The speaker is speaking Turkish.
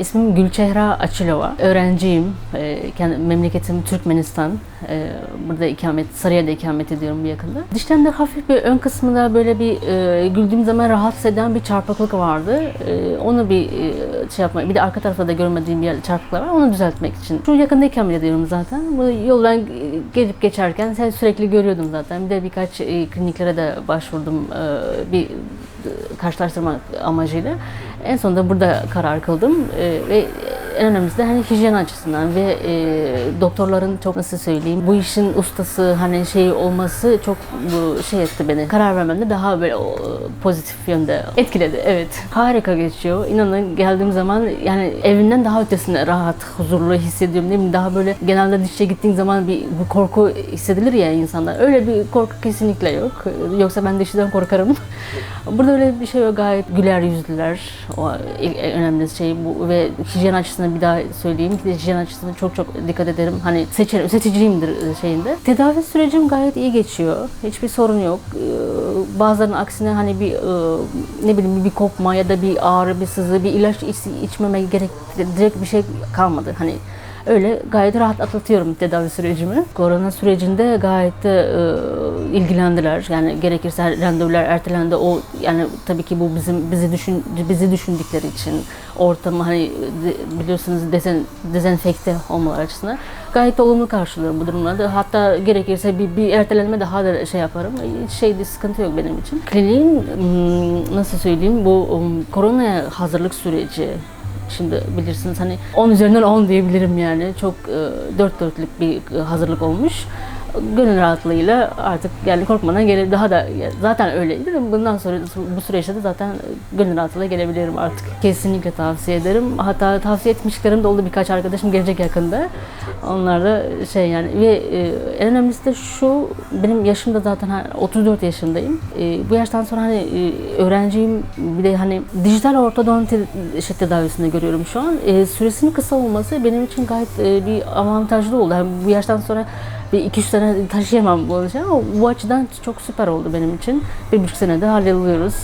İsmim Gülçehra Açılova. Öğrenciyim. Ee, kendi memleketim Türkmenistan. Ee, burada ikamet, Sarıyer'de ikamet ediyorum bir yakında. Dişlerimde hafif bir ön kısmında böyle bir e, güldüğüm zaman rahatsız eden bir çarpıklık vardı. E, onu bir e, şey yapmak, bir de arka tarafta da görmediğim bir yer çarpıklık var. Onu düzeltmek için. Şu yakında ikamet ediyorum zaten. Bu yoldan e, gelip geçerken sen sürekli görüyordum zaten. Bir de birkaç e, kliniklere de başvurdum. E, bir karşılaştırma amacıyla. En sonunda burada karar kıldım Ee, ve en önemlisi de hani hijyen açısından ve e, doktorların çok nasıl söyleyeyim bu işin ustası hani şey olması çok bu şey etti beni. Karar vermemde daha böyle o, pozitif yönde etkiledi. Evet. Harika geçiyor. İnanın geldiğim zaman yani evinden daha ötesinde rahat, huzurlu hissediyorum değil mi? Daha böyle genelde dişçe gittiğin zaman bir, bir korku hissedilir ya insanda. Öyle bir korku kesinlikle yok. Yoksa ben dişçiden korkarım. Burada öyle bir şey yok. Gayet güler yüzlüler. O en önemli şey bu ve hijyen açısından bir daha söyleyeyim hijyen açısından çok çok dikkat ederim. Hani seçerim, seçiciyimdir şeyinde. Tedavi sürecim gayet iyi geçiyor. Hiçbir sorun yok. Ee, Bazılarının aksine hani bir e, ne bileyim bir kopma ya da bir ağrı, bir sızı, bir ilaç iç- içmeme gerek direkt bir şey kalmadı. Hani Öyle gayet rahat atlatıyorum tedavi sürecimi. Korona sürecinde gayet de e, ilgilendiler. Yani gerekirse randevular ertelendi. O yani tabii ki bu bizim bizi düşün bizi düşündükleri için ortamı hani de- biliyorsunuz desen, dezenfekte olmaları açısından gayet olumlu karşılıyorum bu durumlarda. Hatta gerekirse bir, bir ertelenme daha da şey yaparım. Hiç şeyde sıkıntı yok benim için. Kliniğin hmm, nasıl söyleyeyim bu um, koronaya hazırlık süreci Şimdi bilirsiniz hani 10 üzerinden 10 diyebilirim yani. Çok e, dört dörtlük bir e, hazırlık olmuş. Gönül rahatlığıyla artık yani korkmadan gele daha da zaten öyleydi. Bundan sonra bu süreçte de zaten gönül rahatlığıyla gelebilirim artık. Kesinlikle tavsiye ederim. Hatta tavsiye etmişlerim de oldu birkaç arkadaşım gelecek yakında. Onlar da şey yani ve e, en önemlisi de şu benim yaşım da zaten ha- 34 yaşındayım. E, bu yaştan sonra hani e, öğrenciyim bir de hani dijital ortodonti şey tedavisinde görüyorum şu an. Süresinin kısa olması benim için gayet bir avantajlı oldu. Yani bu yaştan sonra bir iki üç sene taşıyamam bu şey ama bu açıdan çok süper oldu benim için. Bir buçuk senede hallediyoruz.